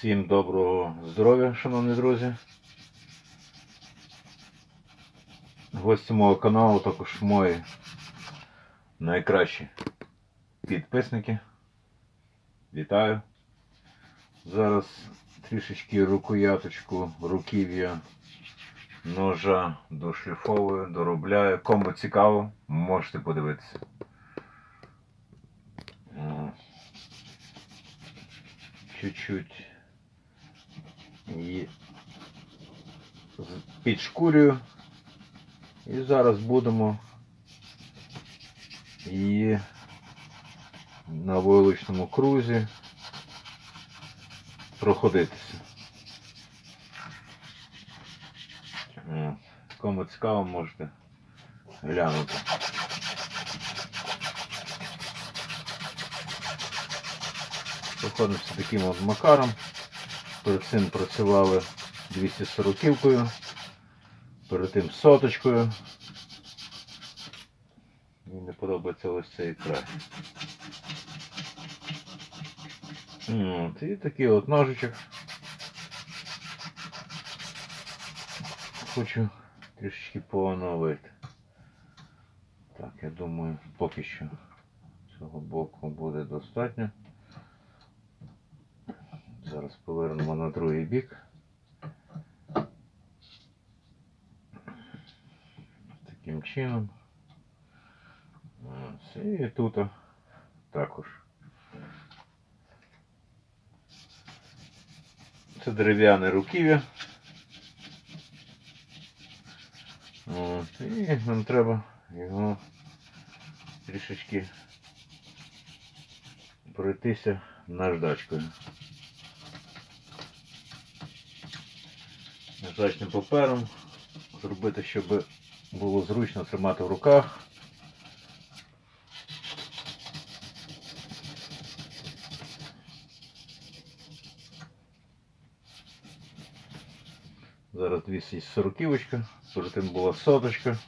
Всім доброго здоров'я, шановні друзі. Гості мого каналу також мої найкращі підписники. Вітаю. Зараз трішечки рукояточку, руків'я ножа дошліфовую, доробляю. Кому цікаво, можете подивитися. Чуть-чуть її підшкурюю. І зараз будемо її на вуличному крузі проходитися. Кому цікаво, можете глянути. Проходимося таким от макаром. Перед цим працювали 240-кою, перед тим соточкою. Мені не подобається ось цей край. От, і такий от ножичок. Хочу трішечки пооновити. Так, я думаю, поки що цього боку буде достатньо. Повернемо на другий бік. Таким чином. Ось, І тут також. Це дерев'яне руків'я. І нам треба його трішечки пройтися наждачкою. Наждачним папером. Зробити, щоб було зручно тримати в руках. Зараз 240 перед тим була соточка.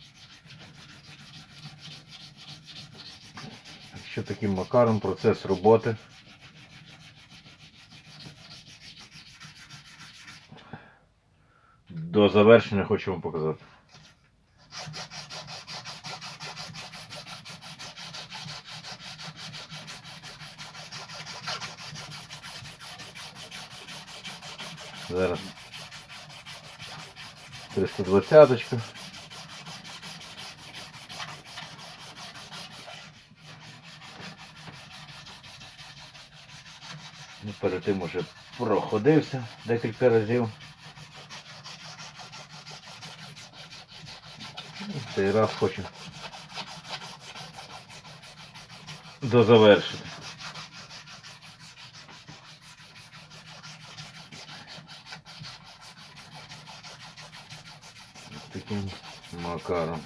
Ще таким макаром процес роботи. До завершення хочу вам показати. Зараз 320 Ну, перед тим уже проходився декілька разів. Цей раз хочу дозавершити. Таким макаром.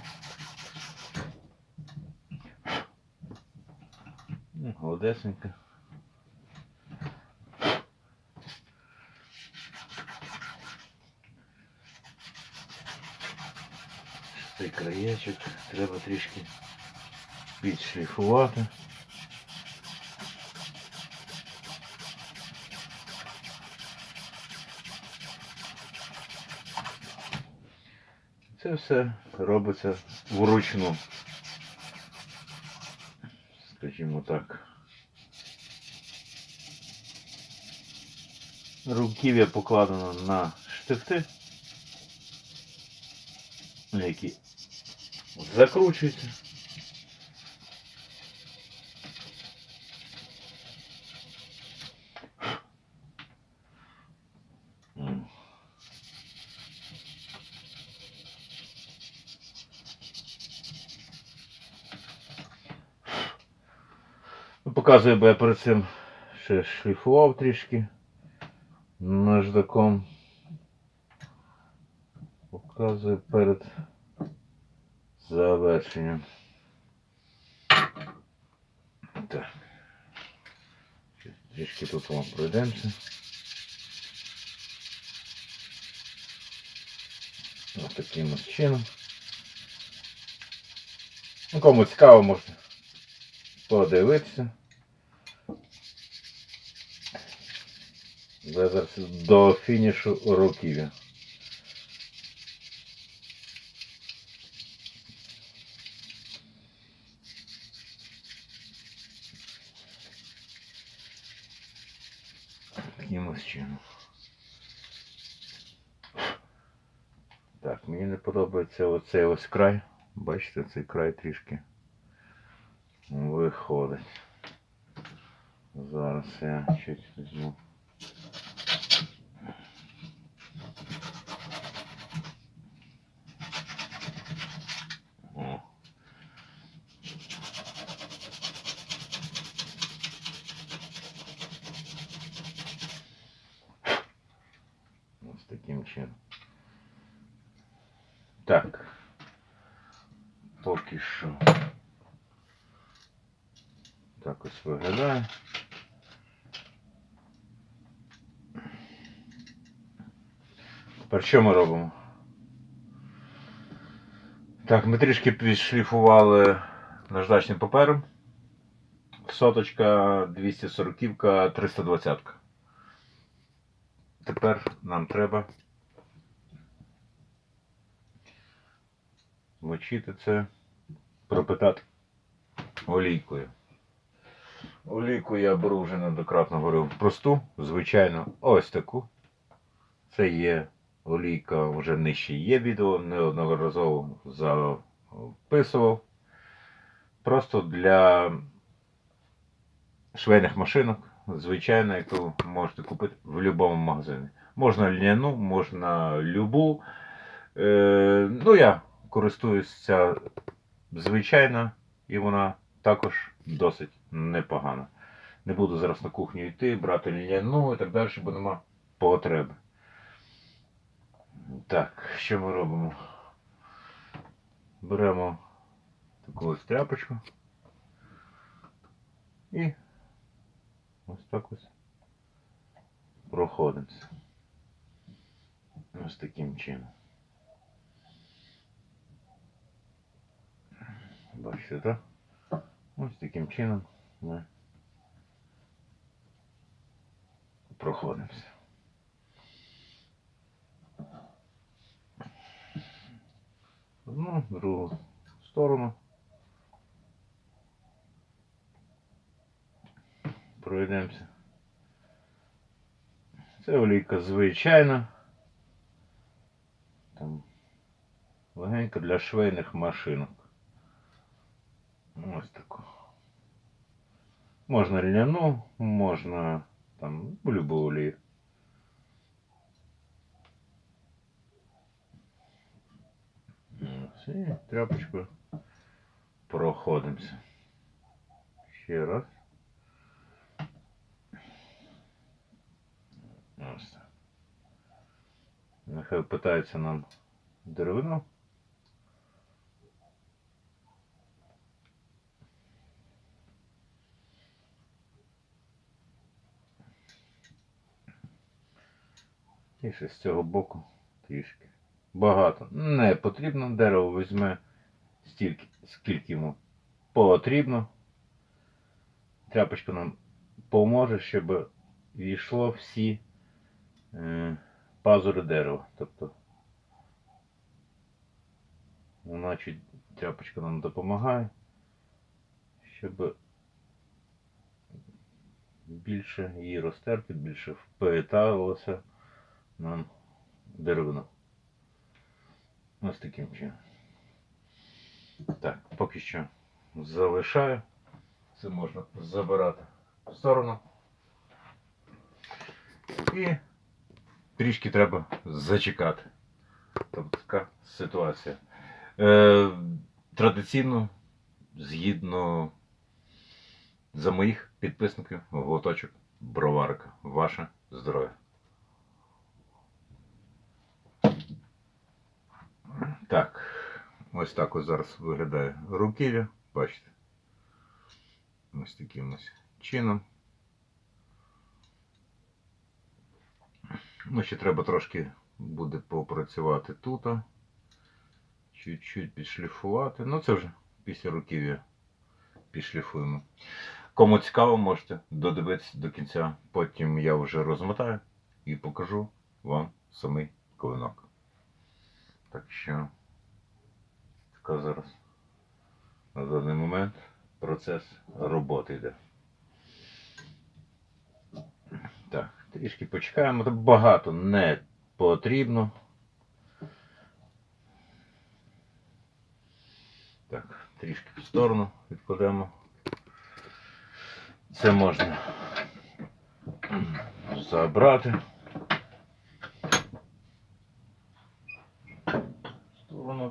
Ну, Гладесенько. Треба трішки підшліфувати. Це все робиться вручну. Скажімо так. Руків'я покладено на штифти, які закручуються. М. Ну, Показую, бо я перед цим ще шліфував трішки наждаком. Показую перед завершенням. Так. Трішки тут вам пройдемося. Ось таким ось чином. Ну, кому цікаво, можете подивитися. До фінішу руків'я. Таким ось чином. Так, мені подобається оцей ось край. Бачите, цей край трішки виходить. Зараз я чуть візьму. О. Ось таким чином. Так. Поки що. Так ось виглядає. Тепер що ми робимо? Так, ми трішки підшліфували наждачним папером. Соточка, 240, 320. Тепер нам треба мочити це, пропитати олійкою. Олійку я беру вже неоднократно говорив просту, звичайно, ось таку. Це є олійка вже нижче є відео, неодноразово записував. Просто для швейних машинок, звичайно, яку можете купити в будь-якому магазині. Можна льняну, можна любу. Е, ну, я користуюсь ця звичайна, і вона також досить непогана. Не буду зараз на кухню йти, брати льняну і так далі, бо нема потреби. Так, що ми робимо? Беремо таку ось тряпочку і ось так ось проходимося. Ось таким чином. Бачите, так? Ось таким чином ми проходимося. Одну, другу сторону. Пройдемося. Це олійка звичайна. Там легенько для швейних машинок. Ось таку. Можна льняну, можна там любу олію. Ось, І тряпочкою проходимося. Ще раз. Ось так. Нехай питається нам деревину. І ще з цього боку трішки. Багато. Не потрібно. Дерево візьме стільки, скільки йому потрібно. Тряпочка нам поможе, щоб війшло всі е, пазури дерева. Тобто чуть тряпочка нам допомагає, щоб більше її розтерти, більше впиталося нам деревина. Ось таким чином. Так, поки що залишаю. Це можна забирати в сторону. І трішки треба зачекати. Тобто така ситуація. Е, традиційно, згідно за моїх підписників, глоточок броварка. Ваше здоров'я. Так, ось так ось зараз виглядає руків'я. Бачите. Ось таким ось чином. Ну, ще треба трошки буде попрацювати тут. Чуть-чуть підшліфувати. Ну, це вже після руків'я підшліфуємо. Кому цікаво, можете додивитися до кінця. Потім я вже розмотаю і покажу вам самий клинок. Так що така зараз на даний момент процес роботи йде. Так, трішки почекаємо, Та багато не потрібно. Так, трішки в сторону відкладемо. Це можна забрати. В Сторону.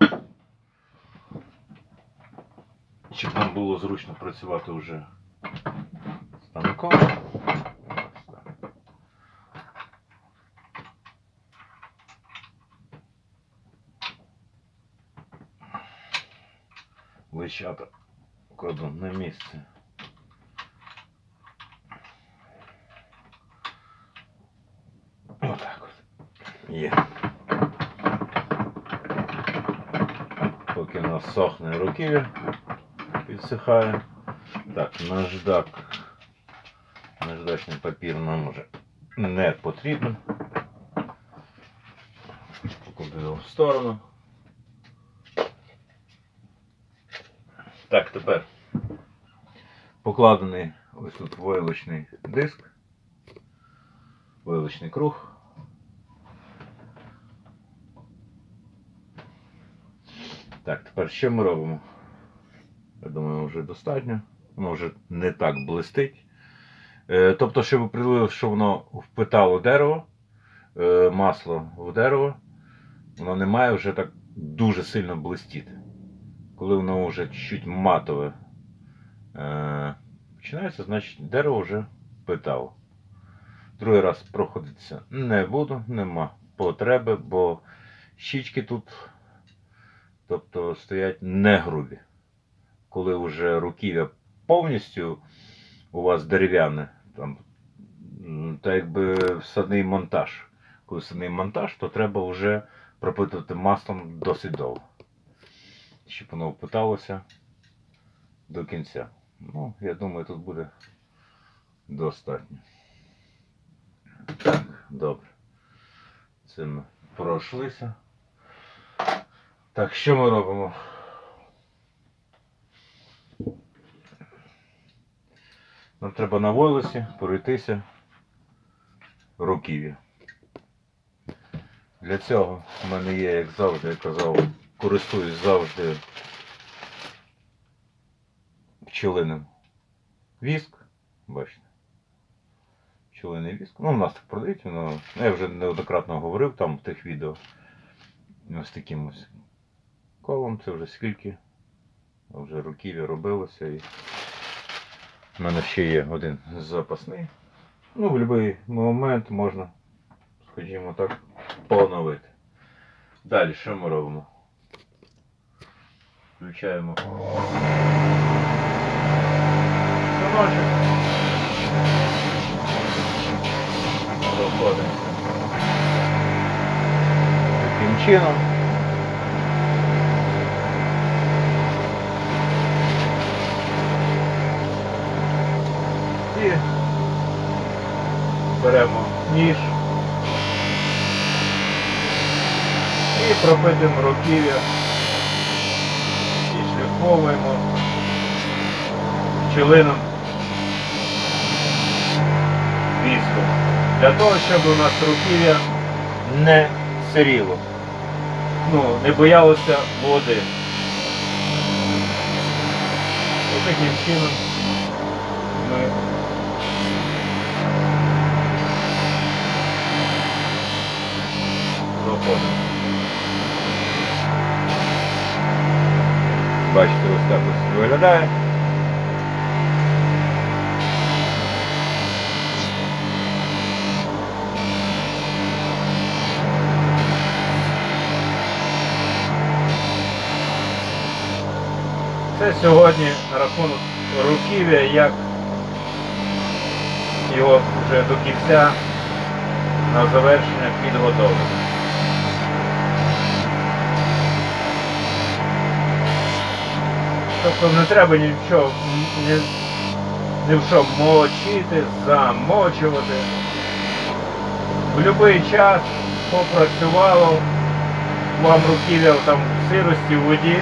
було зручно працювати вже станком. Ось так. Лищата кладу на місце. Отак от. Є. Поки у нас сохне руків'я, Підсихає. Так, наждак. Наждачний папір нам вже не потрібен. Покладу його в сторону. Так, тепер покладений ось тут войлочний диск, войлочний круг. Так, тепер що ми робимо? Я думаю, вже достатньо. Воно вже не так блистить. Е, тобто, щоб ви приділили, що воно впитало дерево, е, масло в дерево, воно не має вже так дуже сильно блистіти. Коли воно вже чуть матове е, починається, значить дерево вже впитало. Другий раз проходитися не буду, нема потреби, бо щічки тут тобто, стоять не грубі. Коли вже руків'я повністю у вас дерев'яне, там, м, якби всадний монтаж. Коли всадний монтаж, то треба вже пропитувати маслом досить довго. Щоб воно впиталося до кінця. Ну, я думаю, тут буде достатньо. Так, добре. Це ми пройшлися. Так, що ми робимо? Нам треба на войлосі пройтися руків'я. Для цього в мене є, як завжди, я казав, користуюсь завжди пчелиним віск. Бачите. Пчелиний віск. Ну, у нас так продають, воно. Я вже неоднократно говорив там в тих відео. Ось таким ось колом. Це вже скільки. Вже руків'я робилося і. У мене ще є один запасний. Ну, в будь-який момент можна, скажімо так, поновити. Далі що ми робимо? Включаємо станочок. Таким чином. Беремо ніж і пропитуємо руків'я і шліфовуємо пчелином віском. Для того, щоб у нас руків'я не сиріло. Ну, не боялося води. Ось таким чином ми проходимо. Бачите, ось так ось виглядає. Це сьогодні рахунок руків'я, як його вже до кінця на завершення підготовлено. Тобто не треба ні в що, ні, ні в що мочити, замочувати. в будь-який час попрацювало, вам руків'я там в сирості, в воді,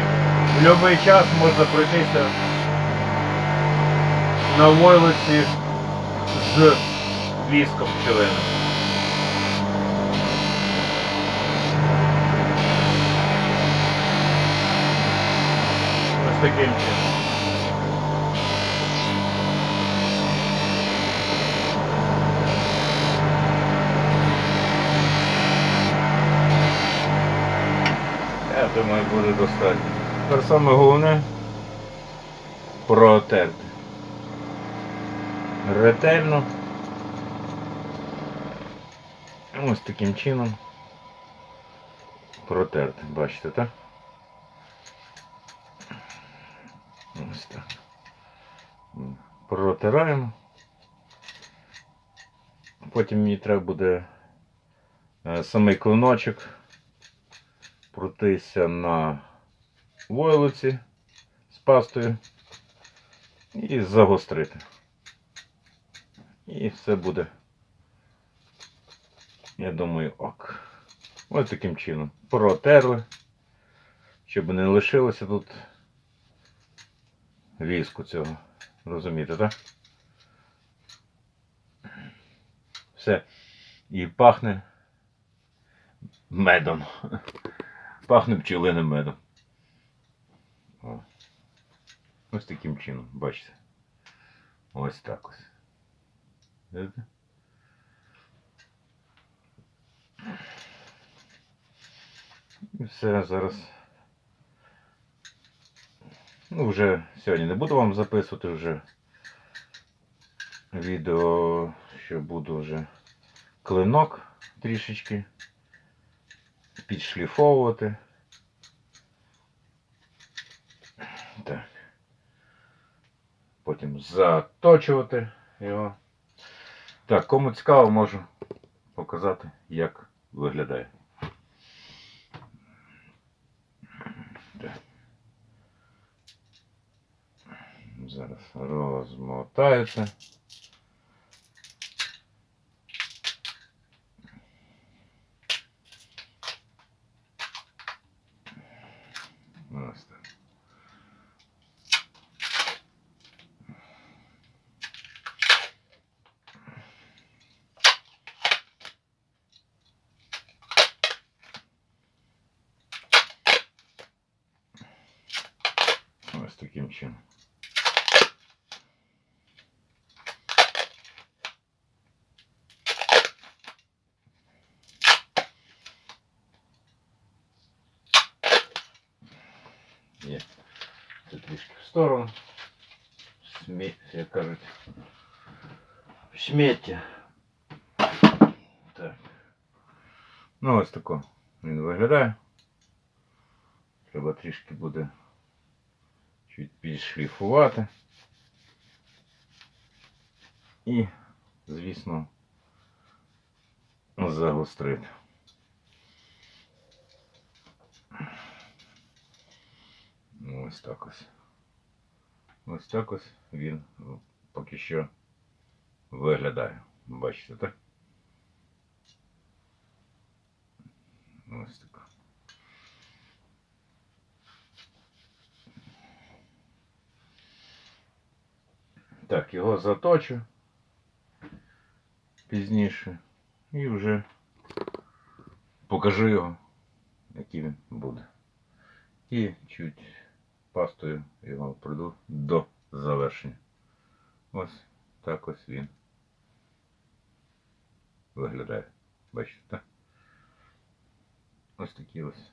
в будь-який час можна пройтися на войлиці з віском пчелиним. Чином. Я думаю, буде достатньо. Тепер саме головне протерти. Ретельно. Ось таким чином протерти. Бачите, так? Протираємо. Потім мені треба буде е, самий клиночок пройтися на войлоці з пастою і загострити. І все буде, я думаю, ок. Ось таким чином. Протерли, щоб не лишилося тут віску цього. Розумієте, так? Все. І пахне медом. Пахне пчелиним медом. О. Ось таким чином, бачите. Ось так ось. Видите? І все зараз. Ну, вже сьогодні не буду вам записувати вже відео, що буду вже клинок трішечки підшліфовувати. Так. Потім заточувати його. Так, кому цікаво, можу показати, як виглядає. Зараз розмотаються. Ось так. Ось таким чином. Є. Це в сторону. Смі... як кажуть. Сміття. Так. Ну ось тако він виглядає. Треба трішки буде чуть підшліфувати. І, звісно, загострити. Ну, Ось так ось. Ось так ось він поки що виглядає. Бачите, так? Ось так. Так, його заточу пізніше і вже покажу його, який він буде. І чуть пастою його пройду до завершення. Ось так ось він виглядає. Бачите, так? Ось такі ось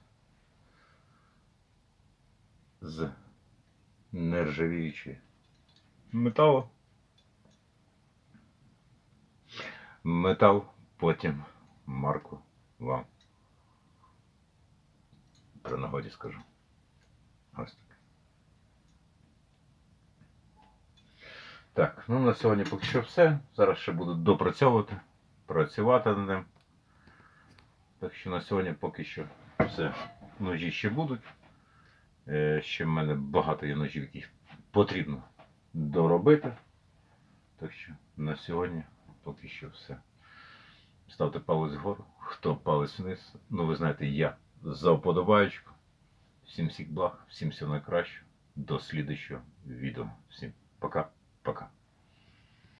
з нержавіючі металу. Метал, потім марку вам. При нагоді скажу. Ось так. Ну на сьогодні поки що все. Зараз ще буду допрацьовувати, працювати над ним. Так що на сьогодні поки що все. Ножі ще будуть. Е, Ще в мене багато є ножів, яких потрібно доробити. Так що на сьогодні поки що все. ставте палець вгору, хто палець вниз. Ну, ви знаєте, я за вподобаєчку. Всім всіх благ, всім всього найкращого. До слідущого відео. Всім пока-пока.